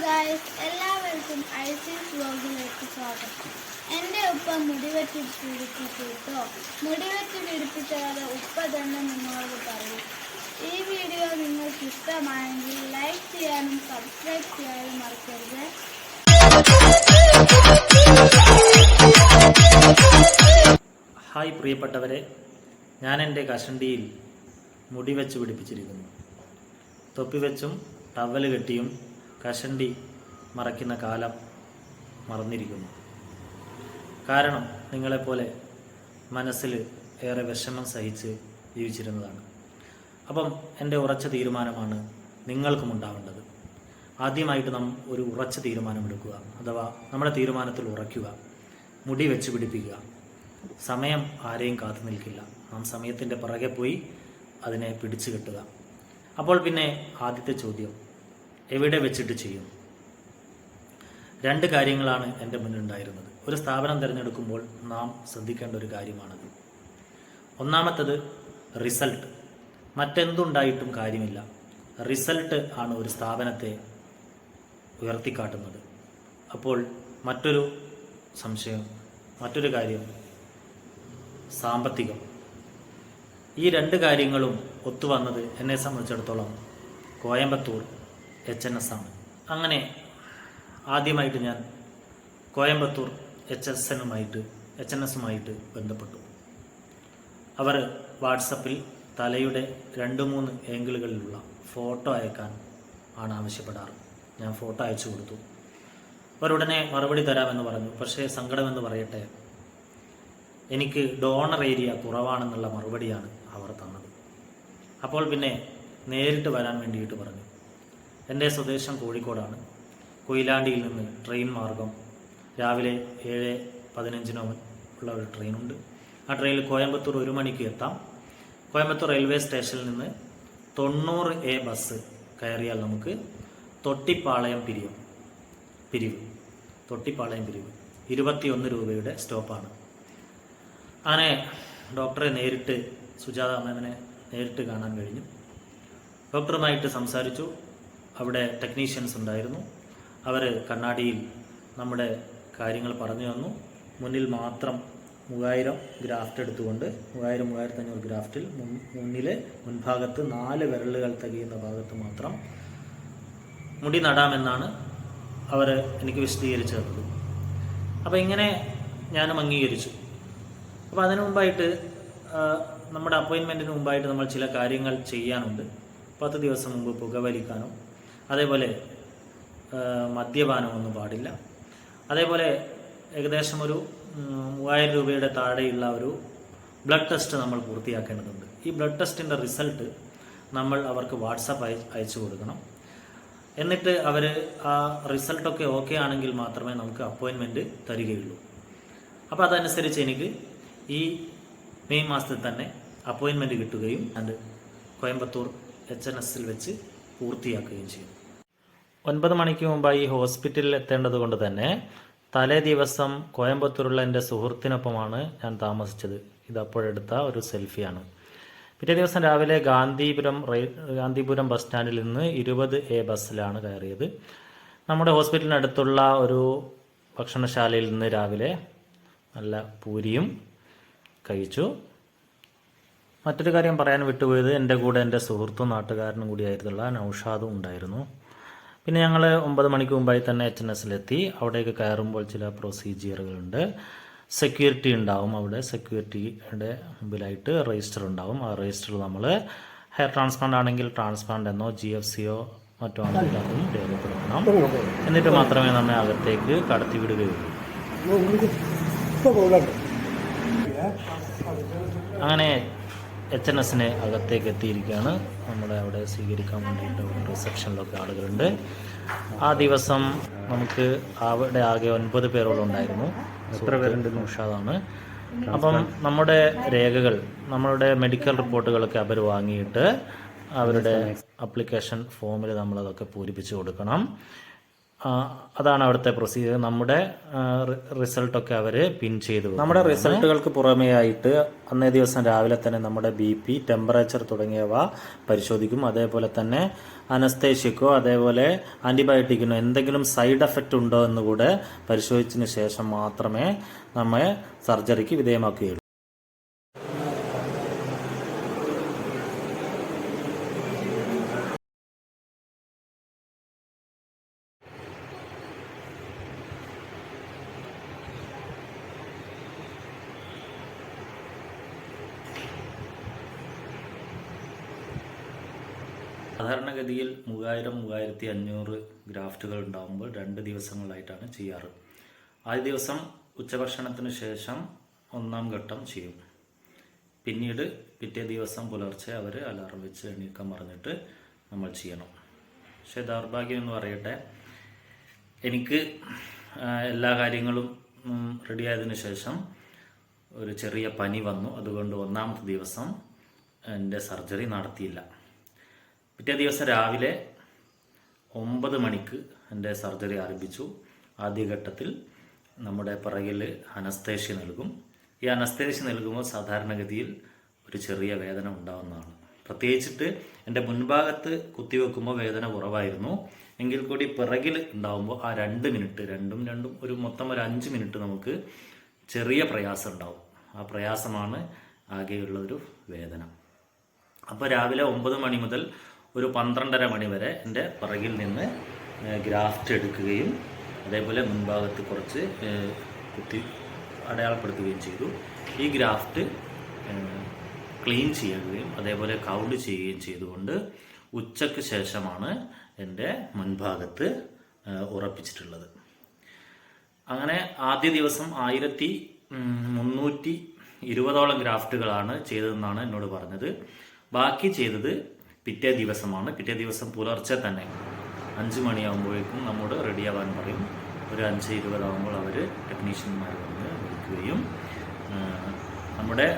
Guys എല്ലാവർക്കും ISIS വ്ലോഗിലേക്ക് സ്വാഗതം. എന്റെ ഉപ്പ മുടിവെട്ടി പിടിപ്പിച്ചിട്ടോ മുടിവെട്ടി പിടിപ്പിച്ചവരെ ഉപ്പ തന്നെ നിങ്ങളോട് പറയും. ഈ വീഡിയോ നിങ്ങൾക്ക് ഇഷ്ടമായെങ്കിൽ ലൈക്ക് ചെയ്യാനും സബ്സ്ക്രൈബ് ചെയ്യാനും മറക്കരുത്. ഹായ് പ്രിയപ്പെട്ടവരെ ഞാൻ എന്റെ കഷണ്ടിയിൽ മുടി വെച്ച് പിടിപ്പിച്ചിരിക്കുന്നു. തൊപ്പി വെച്ചും ടവൽ കെട്ടിയും കഷണ്ടി മറയ്ക്കുന്ന കാലം മറന്നിരിക്കുന്നു. കാരണം നിങ്ങളെപ്പോലെ മനസ്സിൽ ഏറെ വിഷമം സഹിച്ച് ജീവിച്ചിരുന്നതാണ്. അപ്പം എന്റെ ഉറച്ച തീരുമാനമാണ് നിങ്ങൾക്കും ഉണ്ടാവേണ്ടത്. ആദ്യമായിട്ട് നാം ഒരു ഉറച്ച തീരുമാനമെടുക്കുക അഥവാ നമ്മുടെ തീരുമാനത്തിൽ ഉറയ്ക്കുക മുടി വെച്ച് പിടിപ്പിക്കുക. സമയം ആരെയും കാത്തു നിൽക്കില്ല. നാം സമയത്തിന്റെ പുറകെ പോയി അതിനെ പിടിച്ചു കെട്ടുക. അപ്പോൾ പിന്നെ ആദ്യത്തെ ചോദ്യം എവിടെ വെച്ചിട്ട് ചെയ്യും? രണ്ട് കാര്യങ്ങളാണ് എന്റെ മുന്നിലുണ്ടായിരുന്നത്. ഒരു സ്ഥാപനം തിരഞ്ഞെടുക്കുമ്പോൾ നാം ശ്രദ്ധിക്കേണ്ട ഒരു കാര്യമാണത്. ഒന്നാമത്തത് റിസൾട്ട്. മറ്റെന്തുണ്ടായിട്ടും കാര്യമില്ല. റിസൾട്ട് ആണ് ഒരു സ്ഥാപനത്തെ ഉയർത്തിക്കാട്ടുന്നത്. അപ്പോൾ മറ്റൊരു സംശയം മറ്റൊരു കാര്യം സാമ്പത്തികം. ഈ രണ്ട് കാര്യങ്ങളും ഒത്തുവന്നത് എന്നെ സംബന്ധിച്ചിടത്തോളം കോയമ്പത്തൂർ എച്ച് എൻ എസ് ആണ്. അങ്ങനെ ആദ്യമായിട്ട് ഞാൻ കോയമ്പത്തൂർ എച്ച് എസ് എനുമായിട്ട് എച്ച് എൻ എസുമായിട്ട് ബന്ധപ്പെട്ടു. അവർ വാട്സപ്പിൽ തലയുടെ രണ്ട് മൂന്ന് ഏങ്കിളുകളിലുള്ള ഫോട്ടോ അയക്കാൻ ആണ് ആവശ്യപ്പെടാറ്. ഞാൻ ഫോട്ടോ അയച്ചു കൊടുത്തു. അവരുടനെ മറുപടി തരാമെന്ന് പറഞ്ഞു. പക്ഷേ സങ്കടമെന്ന് പറയട്ടെ എനിക്ക് ഡോണർ ഏരിയ കുറവാണെന്നുള്ള മറുപടിയാണ് അവർ തന്നത്. അപ്പോൾ പിന്നെ നേരിട്ട് വരാൻ വേണ്ടിയിട്ട് പറഞ്ഞു. എന്റെ സ്വദേശം കോഴിക്കോടാണ്. കൊയിലാണ്ടിയിൽ നിന്ന് ട്രെയിൻ മാർഗം. രാവിലെ ഏഴ് പതിനഞ്ചിനോ ഉള്ള ഒരു ട്രെയിനുണ്ട്. ആ ട്രെയിനിൽ കോയമ്പത്തൂർ ഒരു മണിക്ക് എത്താം. കോയമ്പത്തൂർ റെയിൽവേ സ്റ്റേഷനിൽ നിന്ന് തൊണ്ണൂറ് എ ബസ് കയറിയാൽ നമുക്ക് തൊട്ടിപ്പാളയം പിരിവ് പിരിവ്. തൊട്ടിപ്പാളയം പിരിവ്. ഇരുപത്തിയൊന്ന് രൂപയുടെ സ്റ്റോപ്പാണ്. അങ്ങനെ ഡോക്ടറെ നേരിട്ട് സുജാത മാമിനെ നേരിട്ട് കാണാൻ കഴിഞ്ഞു. ഡോക്ടറുമായിട്ട് സംസാരിച്ചു. അവിടെ ടെക്നീഷ്യൻസ് ഉണ്ടായിരുന്നു. അവർ കണ്ണാടിയിൽ നമ്മുടെ കാര്യങ്ങൾ പറഞ്ഞു തന്നു. മുന്നിൽ മാത്രം മൂവായിരം ഗ്രാഫ്റ്റ് എടുത്തുകൊണ്ട് മൂവായിരം മൂവായിരത്തി അഞ്ഞൂറ് ഗ്രാഫ്റ്റിൽ മുന്നിലെ മുൻഭാഗത്ത് നാല് വിരലുകൾ തികയുന്ന ഭാഗത്ത് മാത്രം മുടി നടാമെന്നാണ് അവർ എനിക്ക് വിശദീകരിച്ചു തന്നത് അപ്പോൾ ഇങ്ങനെ ഞാനും അംഗീകരിച്ചു. അപ്പോൾ അതിനു മുമ്പായിട്ട് നമ്മുടെ അപ്പോയിൻമെന്റിന് മുമ്പായിട്ട് നമ്മൾ ചില കാര്യങ്ങൾ ചെയ്യാനുണ്ട്. പത്ത് ദിവസം മുമ്പ് പുകവലിക്കാനോ അതേപോലെ മദ്യപാനമൊന്നും പാടില്ല. അതേപോലെ ഏകദേശം ഒരു മൂവായിരം രൂപയുടെ താഴെയുള്ള ഒരു ബ്ലഡ് ടെസ്റ്റ് നമ്മൾ പൂർത്തിയാക്കേണ്ടതുണ്ട്. ഈ ബ്ലഡ് ടെസ്റ്റിന്റെ റിസൾട്ട് നമ്മൾ അവർക്ക് വാട്സപ്പ് അയ അയച്ചു കൊടുക്കണം. എന്നിട്ട് അവർ ആ റിസൾട്ടൊക്കെ ഓക്കെ ആണെങ്കിൽ മാത്രമേ നമുക്ക് അപ്പോയിൻമെന്റ് തരികയുള്ളൂ. അപ്പോൾ അതനുസരിച്ച് എനിക്ക് ഈ മെയ് മാസത്തിൽ തന്നെ അപ്പോയിൻമെന്റ് കിട്ടുകയും അത് കോയമ്പത്തൂർ എച്ച് എൻ എസിൽ വെച്ച് പൂർത്തിയാക്കുകയും ചെയ്യും. ഒൻപത് മണിക്ക് മുമ്പായി ഹോസ്പിറ്റലിൽ എത്തേണ്ടത് കൊണ്ട് തന്നെ തലേ ദിവസം കോയമ്പത്തൂരുള്ള എന്റെ സുഹൃത്തിനൊപ്പമാണ് ഞാൻ താമസിച്ചത്. ഇതപ്പോഴെടുത്ത ഒരു സെൽഫിയാണ്. പിറ്റേ ദിവസം രാവിലെ ഗാന്ധിപുരം റെയിൽ ഗാന്ധിപുരം ബസ് സ്റ്റാൻഡിൽ നിന്ന് ഇരുപത് എ ബസ്സിലാണ് കയറിയത്. നമ്മുടെ ഹോസ്പിറ്റലിനടുത്തുള്ള ഒരു ഭക്ഷണശാലയിൽ നിന്ന് രാവിലെ നല്ല പൂരിയും കഴിച്ചു. മറ്റൊരു കാര്യം പറയാൻ വിട്ടുപോയത് എന്റെ കൂടെ എന്റെ സുഹൃത്തും നാട്ടുകാരനും കൂടിയായിരുന്നുള്ള നൗഷാദും ഉണ്ടായിരുന്നു. പിന്നെ ഞങ്ങൾ ഒമ്പത് മണിക്ക് മുമ്പായി തന്നെ എച്ച് എൻ എസിലെത്തി. അവിടേക്ക് കയറുമ്പോൾ ചില പ്രൊസീജിയറുകളുണ്ട് സെക്യൂരിറ്റി ഉണ്ടാവും അവിടെ. സെക്യൂരിറ്റിയുടെ മുമ്പിലായിട്ട് രജിസ്റ്റർ ഉണ്ടാവും. ആ രജിസ്റ്റർ നമ്മൾ ഹെയർ ട്രാൻസ്പ്ലാന്റ് ആണെങ്കിൽ ട്രാൻസ്പ്ലാന്റ് എന്നോ ജി എഫ് സിയോ മറ്റോ ആണെങ്കിൽ അതും രേഖപ്പെടുത്തണം. എന്നിട്ട് മാത്രമേ നമ്മെ അകത്തേക്ക് കടത്തിവിടുകയുള്ളൂ അങ്ങനെ എച്ച് എൻ എസിനെ അകത്തേക്ക് എത്തിയിരിക്കുകയാണ്. നമ്മുടെ അവിടെ സ്വീകരിക്കാൻ വേണ്ടിയിട്ട് റിസപ്ഷനിലൊക്കെ ആളുകളുണ്ട്. ആ ദിവസം നമുക്ക് അവിടെ ആകെ ഒൻപത് പേരോളം ഉണ്ടായിരുന്നു എത്ര പേരുണ്ട്? ഉഷാദാണ്. അപ്പം നമ്മുടെ രേഖകൾ നമ്മളുടെ മെഡിക്കൽ റിപ്പോർട്ടുകളൊക്കെ അവർ വാങ്ങിയിട്ട് അവരുടെ അപ്ലിക്കേഷൻ ഫോമിൽ നമ്മളതൊക്കെ പൂരിപ്പിച്ച് കൊടുക്കണം. അതാണ് അവിടുത്തെ പ്രൊസീജിയർ നമ്മുടെ റിസൾട്ടൊക്കെ അവർ പിൻ ചെയ്തു നമ്മുടെ റിസൾട്ടുകൾക്ക് പുറമേ ആയിട്ട് അന്നേ ദിവസം രാവിലെ തന്നെ നമ്മുടെ ബി പി ടെമ്പറേച്ചർ തുടങ്ങിയവ പരിശോധിക്കും. അതേപോലെ തന്നെ അനസ്തേഷ്യക്കോ അതേപോലെ ആന്റിബയോട്ടിക്കിനോ എന്തെങ്കിലും സൈഡ് എഫക്റ്റ് ഉണ്ടോ എന്ന് കൂടെ പരിശോധിച്ചതിന് ശേഷം മാത്രമേ നമ്മെ സർജറിക്ക് വിധേയമാക്കുകയുള്ളൂ. സാധാരണഗതിയിൽ മൂവായിരം മൂവായിരത്തി അഞ്ഞൂറ് ഗ്രാഫ്റ്റുകൾ ഉണ്ടാകുമ്പോൾ രണ്ട് ദിവസങ്ങളിലായിട്ടാണ് ചെയ്യാറ്. ആദ്യ ദിവസം ഉച്ചഭക്ഷണത്തിന് ശേഷം ഒന്നാം ഘട്ടം ചെയ്യും. പിന്നീട് പിറ്റേ ദിവസം പുലർച്ചെ അവർ അലാറം വെച്ച് എണീക്കാൻ പറഞ്ഞിട്ട് നമ്മൾ ചെയ്യണം. പക്ഷെ ദൗർഭാഗ്യം എന്ന് പറയട്ടെ എനിക്ക് എല്ലാ കാര്യങ്ങളും റെഡിയായതിനു ശേഷം ഒരു ചെറിയ പനി വന്നു. അതുകൊണ്ട് ഒന്നാമത്തെ ദിവസം എന്റെ സർജറി നടത്തിയില്ല. പിറ്റേ ദിവസം രാവിലെ ഒമ്പത് മണിക്ക് എന്റെ സർജറി ആരംഭിച്ചു. ആദ്യഘട്ടത്തിൽ നമ്മുടെ പിറകിൽ അനസ്തേഷ്യ നൽകും. ഈ അനസ്തേഷ്യ നൽകുമ്പോൾ സാധാരണഗതിയിൽ ഒരു ചെറിയ വേദന ഉണ്ടാവുന്നതാണ്. പ്രത്യേകിച്ചിട്ട് എന്റെ മുൻഭാഗത്ത് കുത്തിവെക്കുമ്പോൾ വേദന കുറവായിരുന്നു. എങ്കിൽ കൂടി പിറകിൽ ഉണ്ടാവുമ്പോൾ ആ രണ്ട് മിനിറ്റ് രണ്ടും രണ്ടും ഒരു മൊത്തം ഒരു അഞ്ച് മിനിറ്റ് നമുക്ക് ചെറിയ പ്രയാസം ഉണ്ടാവും. ആ പ്രയാസമാണ് ആകെയുള്ള ഒരു വേദന. അപ്പോൾ രാവിലെ ഒമ്പത് മണി മുതൽ ഒരു പന്ത്രണ്ടര മണി വരെ എന്റെ പിറകിൽ നിന്ന് ഗ്രാഫ്റ്റ് എടുക്കുകയും അതേപോലെ മുൻഭാഗത്ത് കുറച്ച് കുത്തി അടയാളപ്പെടുത്തുകയും ചെയ്തു. ഈ ഗ്രാഫ്റ്റ് ക്ലീൻ ചെയ്യുകയും അതേപോലെ കൗണ്ട് ചെയ്യുകയും ചെയ്തുകൊണ്ട് ഉച്ചയ്ക്ക് ശേഷമാണ് എന്റെ മുൻഭാഗത്ത് ഉറപ്പിച്ചിട്ടുള്ളത്. അങ്ങനെ ആദ്യ ദിവസം ആയിരത്തി മുന്നൂറ്റി ഇരുപതോളം ഗ്രാഫ്റ്റുകളാണ് ചെയ്തതെന്നാണ് എന്നോട് പറഞ്ഞത്. ബാക്കി ചെയ്തത് പിറ്റേ ദിവസമാണ്. പിറ്റേ ദിവസം പുലർച്ചെ തന്നെ അഞ്ച് മണിയാകുമ്പോഴേക്കും നമ്മോട് റെഡിയാവാൻ പറയും. ഒരു അഞ്ച് ഇരുപതാകുമ്പോൾ അവർ ടെക്നീഷ്യന്മാർ വന്ന് വിളിക്കുകയും നമ്മുടെ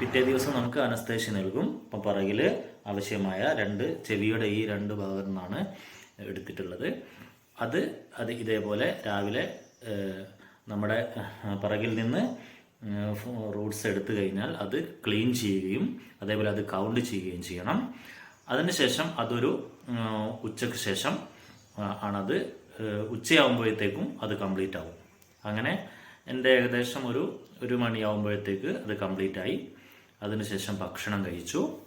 പിറ്റേ ദിവസം നമുക്ക് അനസ്തേഷ്യ നൽകും. അപ്പം പിറകിൽ ആവശ്യമായ രണ്ട് ചെവിയുടെ ഈ രണ്ട് ഭാഗത്തു നിന്നാണ് എടുത്തിട്ടുള്ളത്. അത് അത് ഇതേപോലെ രാവിലെ നമ്മുടെ പിറകിൽ നിന്ന് റൂട്ട്സ് എടുത്തു കഴിഞ്ഞാൽ അത് ക്ലീൻ ചെയ്യുകയും അതേപോലെ അത് കൗണ്ട് ചെയ്യുകയും ചെയ്യണം. അതിനുശേഷം അതൊരു ഉച്ചയ്ക്ക് ശേഷം ആണത് ഉച്ചയാകുമ്പോഴത്തേക്കും അത് കംപ്ലീറ്റ് ആവും. അങ്ങനെ എന്റെ ഏകദേശം ഒരു ഒരു മണിയാവുമ്പോഴത്തേക്ക് അത് കംപ്ലീറ്റ് ആയി. അതിനുശേഷം ഭക്ഷണം കഴിച്ചു.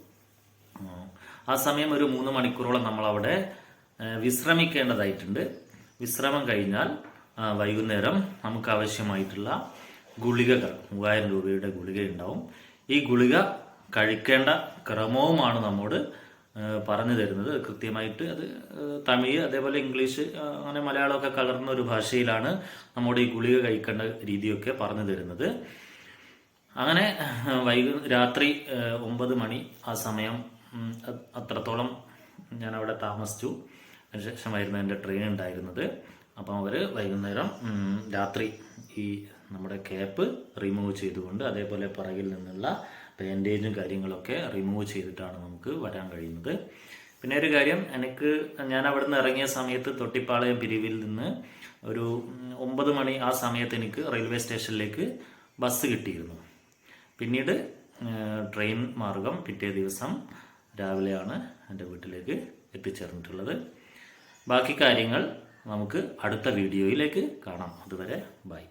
ആ സമയം ഒരു മൂന്ന് മണിക്കൂറോളം നമ്മൾ അവിടെ വിശ്രമിക്കേണ്ടതായിട്ടുണ്ട്. വിശ്രമം കഴിഞ്ഞാൽ വൈകുന്നേരം നമുക്ക് ആവശ്യമായിട്ടുള്ള ഗുളികകൾ മൂവായിരം രൂപയുടെ ഗുളിക ഉണ്ടാവും ഈ ഗുളിക കഴിക്കേണ്ട ക്രമവുമാണ് നമ്മോട് പറഞ്ഞു തരുന്നത്. കൃത്യമായിട്ട് അത് തമിഴ് അതേപോലെ ഇംഗ്ലീഷ് അങ്ങനെ മലയാളമൊക്കെ കലർന്ന ഒരു ഭാഷയിലാണ് നമ്മുടെ ഈ ഗുളിക കഴിക്കേണ്ട രീതിയൊക്കെ പറഞ്ഞു തരുന്നത്. അങ്ങനെ വൈകു രാത്രി ഒമ്പത് മണി ആ സമയം അത്രത്തോളം ഞാൻ അവിടെ താമസിച്ചു. അതിനുശേഷമായിരുന്നു എന്റെ ട്രെയിൻ ഉണ്ടായിരുന്നത്. അപ്പം അവർ വൈകുന്നേരം രാത്രി ഈ നമ്മുടെ ക്യാപ്പ് റിമൂവ് ചെയ്തുകൊണ്ട് അതേപോലെ പുറകിൽ നിന്നുള്ള ബാൻഡേജും കാര്യങ്ങളൊക്കെ റിമൂവ് ചെയ്തിട്ടാണ് നമുക്ക് വരാൻ കഴിയുന്നത്. പിന്നെ ഒരു കാര്യം എനിക്ക് ഞാൻ അവിടെ നിന്ന് ഇറങ്ങിയ സമയത്ത് തൊട്ടിപ്പാളയം പിരിവിൽ നിന്ന് ഒരു ഒമ്പത് മണി ആ സമയത്ത് എനിക്ക് റെയിൽവേ സ്റ്റേഷനിലേക്ക് ബസ് കിട്ടിയിരുന്നു. പിന്നീട് ട്രെയിൻ മാർഗം പിറ്റേ ദിവസം രാവിലെയാണ് എന്റെ വീട്ടിലേക്ക് എത്തിച്ചേർന്നിട്ടുള്ളത്. ബാക്കി കാര്യങ്ങൾ നമുക്ക് അടുത്ത വീഡിയോയിലേക്ക് കാണാം. അതുവരെ ബൈ.